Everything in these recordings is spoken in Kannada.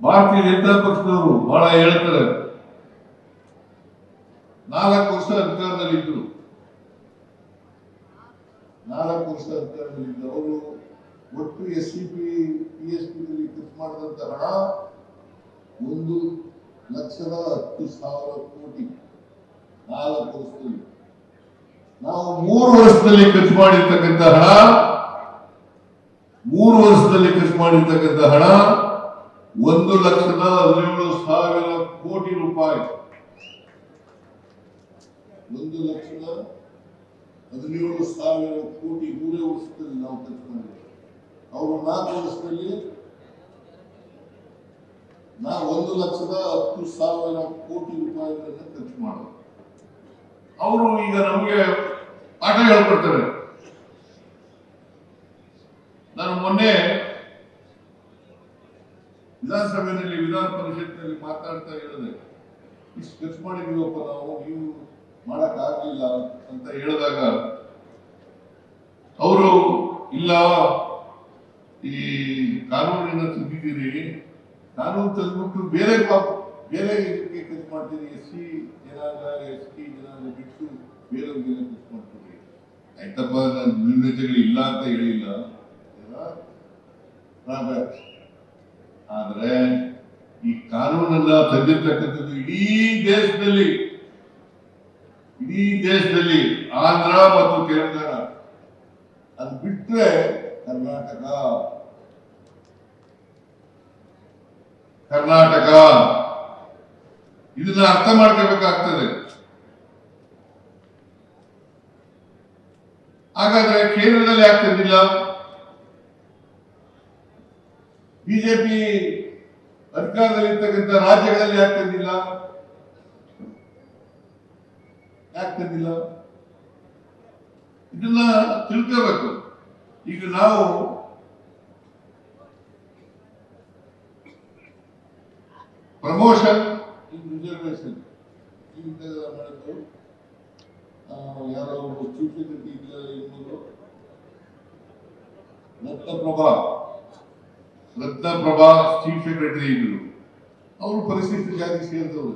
ಭಾರತೀಯ ಜನತಾ ಪಕ್ಷದವರು ಬಹಳ ಹೇಳ್ತಾರೆ. ನಾಲ್ಕು ವರ್ಷ ಅಧಿಕಾರದಲ್ಲಿದ್ದರು ನಾಲ್ಕು ವರ್ಷ ಅಧಿಕಾರದಲ್ಲಿದ್ದ ಅವರು ಒಟ್ಟು S C P P S P ಖರ್ಚು ಮಾಡಿದಂತ ಹಣ ಒಂದು ಲಕ್ಷದ ಹತ್ತು ಸಾವಿರ ಕೋಟಿ ನಾಲ್ಕು ವರ್ಷದಲ್ಲಿ. ನಾವು ಮೂರು ವರ್ಷದಲ್ಲಿ ಖರ್ಚು ಮಾಡಿರ್ತಕ್ಕಂಥ ಹಣ, ಮೂರು ವರ್ಷದಲ್ಲಿ ಖರ್ಚು ಮಾಡಿರ್ತಕ್ಕಂಥ ಹಣ ಒಂದು ಲಕ್ಷದ ಹದಿನೇಳು ಸಾವಿರ ಕೋಟಿ ರೂಪಾಯಿ. ಒಂದು ಲಕ್ಷದ ಹದಿನೇಳು ಸಾವಿರ ಕೋಟಿ ಮೂರೇ ವರ್ಷದಲ್ಲಿ ನಾವು ಖರ್ಚು ಮಾಡಿದ್ದೇವೆ. ಅವರು ನಾಲ್ಕು ವರ್ಷದಲ್ಲಿ ನಾ ಒಂದು ಲಕ್ಷದ ಹತ್ತು ಸಾವಿರ ಕೋಟಿ ರೂಪಾಯಿಗಳನ್ನು ಖರ್ಚು ಮಾಡೋದು. ಅವರು ಈಗ ನಮಗೆ ಪಾಠ ಹೇಳ್ಕೊಡ್ತಾರೆ. ನಾನು ಮೊನ್ನೆ ವಿಧಾನಸಭೆಯಲ್ಲಿ ವಿಧಾನ ಪರಿಷತ್ನಲ್ಲಿ ಮಾತಾಡ್ತಾ ಹೇಳಿದೆ. ಇಷ್ಟು ಖರ್ಚು ಮಾಡಿದೀವಪ್ಪ ನಾವು, ನೀವು ಮಾಡಕ್ ಆಗ್ಲಿಲ್ಲ ಅಂತ ಹೇಳಿದಾಗ ಅವರು, ಇಲ್ಲ, ಈ ಕಾನೂನಿನ ತಿದ್ದಿದ್ದೀರಿ ಕಾನೂನು ತಂದ್ಬಿಟ್ಟು ಬೇರೆ ಬೇರೆ ಇದಕ್ಕೆ ಖರ್ಚು ಮಾಡ್ತೀರಿ ಎಸ್ ಸಿ ಜನಾಂಗ, ಎಸ್ ಟಿ ಜನಾಂಗ ಬಿಟ್ಟು ಬೇರೆಯವ್ರಿಗೆಲ್ಲ ಖರ್ಚು ಮಾಡ್ತೀರಿ. ಆಯ್ತಪ್ಪ, ನಾನು ನ್ಯೂನತೆಗಳು ಇಲ್ಲ ಅಂತ ಹೇಳಿಲ್ಲ. ಆದ್ರೆ ಈ ಕಾನೂನನ್ನ ತಂದಿರ್ತಕ್ಕಂಥದ್ದು ಇಡೀ ದೇಶದಲ್ಲಿ ಇಡೀ ದೇಶದಲ್ಲಿ ಆಂಧ್ರ ಮತ್ತು ತೆಲಂಗಾಣ, ಅದು ಬಿಟ್ಟರೆ ಕರ್ನಾಟಕ. ಕರ್ನಾಟಕ. ಇದನ್ನ ಅರ್ಥ ಮಾಡ್ಕೋಬೇಕಾಗ್ತದೆ. ಹಾಗಾದ್ರೆ ಕೇಂದ್ರದಲ್ಲಿ ಯಾಕೆ ತಂದಿಲ್ಲ ಬಿಜೆಪಿ ಅಧಿಕಾರದಲ್ಲಿರ್ತಕ್ಕಂಥ ರಾಜ್ಯಗಳಲ್ಲಿ ಯಾಕೆ ತಂದಿಲ್ಲ ಯಾಕೆ ತಂದಿಲ್ಲ ಇದನ್ನ ತಿಳ್ಕೋಬೇಕು. ಈಗ ನಾವು ಪ್ರಮೋಷನ್ ರಿಸರ್ವೇಶನ್ ಮಾಡಿದ್ದು ಆ, ಯಾರೋ ಚೀಫ್ ಸೆಕ್ರೆಟರಿ ಇರ್ಬೋದು ರತ್ನಪ್ರಭಾ ರತ್ನಪ್ರಭಾ ಚೀಫ್ ಸೆಕ್ರೆಟರಿ ಇದ್ರು. ಅವರು ಪರಿಶಿಷ್ಟ ಜಾತಿ ಸೇರಿದವರು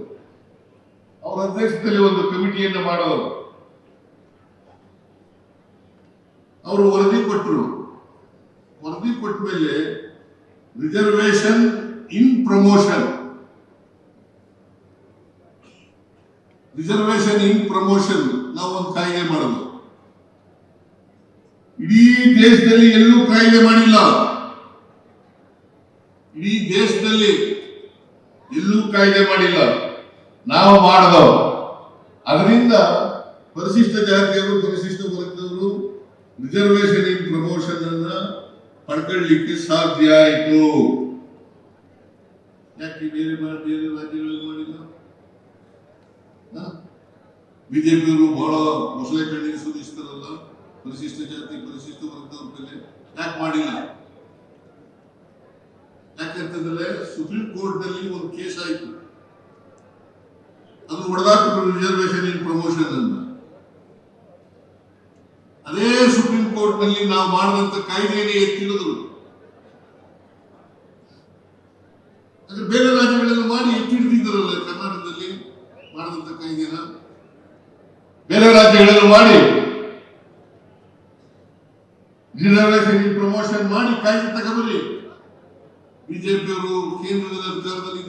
ಅವರ ಅಧ್ಯಕ್ಷತೆಯಲ್ಲಿ ಒಂದು ಕಮಿಟಿಯನ್ನು ಮಾಡೋರು. ಅವರು ವರದಿ ಕೊಟ್ಟರು ವರದಿ ಕೊಟ್ಟ ಮೇಲೆ reservation in promotion reservation in promotion ನಾವು ಒಂದು ಕಾಯಿಲೆ ಮಾಡೋದು. ಇಡೀ ದೇಶದಲ್ಲಿ ಎಲ್ಲೂ ಕಾಯಿಲೆ ಮಾಡಿಲ್ಲ ಇಡೀ ದೇಶದಲ್ಲಿ ಎಲ್ಲೂ ಕಾಯ್ದೆ ಮಾಡಿಲ್ಲ. ನಾವು ಮಾಡಿದವು ಅದರಿಂದ ಪರಿಶಿಷ್ಟ ಜಾತಿಯವರು, ಪರಿಶಿಷ್ಟ ವರ್ಗದವರು ರಿಸರ್ವೇಶನ್ ಇನ್ ಪ್ರಮೋಷನ್ ಅನ್ನ ಪಡ್ಕೊಳ್ಳಿಕ್ಕೆ ಸಾಧ್ಯ ಆಯಿತು. ಯಾಕೆ ಬೇರೆ ಬೇರೆ ರಾಜ್ಯಗಳಲ್ಲಿ ಮಾಡಿಲ್ಲ? ಬಿಜೆಪಿಯವರು ಬಹಳ ಮೊಸಳೆ ಕಣ್ಣಿಗೆ ಸೂಚಿಸ್ತಾರಲ್ಲ ಪರಿಶಿಷ್ಟ ಜಾತಿ, ಪರಿಶಿಷ್ಟ ವರ್ಗದವ್ರ ಮೇಲೆ ಯಾಕೆ ಮಾಡಿಲ್ಲ? ಯಾಕಂತಂದ್ರೆ ಸುಪ್ರೀಂ ಕೋರ್ಟ್ನಲ್ಲಿ ಒಂದು ಕೇಸ್ ಆಯಿತು. ಅದು ಹೊಡೆದಾಕಿದ್ರು ರಿಸರ್ವೇಶನ್ ಇನ್ ಪ್ರಮೋಷನ್ ಅಂತ. ಅದೇ ಸುಪ್ರೀಂ ಕೋರ್ಟ್ನಲ್ಲಿ ನಾವು ಮಾಡಿದಂತ ಕಾಯ್ದೆಯನ್ನು ಎತ್ತಿಡಿದ್ರು ಅಂದ್ರೆ ಬೇರೆ ರಾಜ್ಯಗಳೆಲ್ಲ ಮಾಡಿ ಎತ್ತಿಡ್ತಿದ್ರಲ್ಲ ಕರ್ನಾಟಕದಲ್ಲಿ ಮಾಡಿದಂತ ಕಾಯ್ದೆನ? ಬೇರೆ ರಾಜ್ಯಗಳೆಲ್ಲ ಮಾಡಿ ರಿಸರ್ವೇಶನ್ ಪ್ರಮೋಷನ್ ಮಾಡಿ ಕಾಯ್ದೆ ತಗೊಬರ್ರಿ ಬಿಜೆಪಿಯವರು ಕೇಂದ್ರದ ಅಧಿಕಾರದಲ್ಲಿ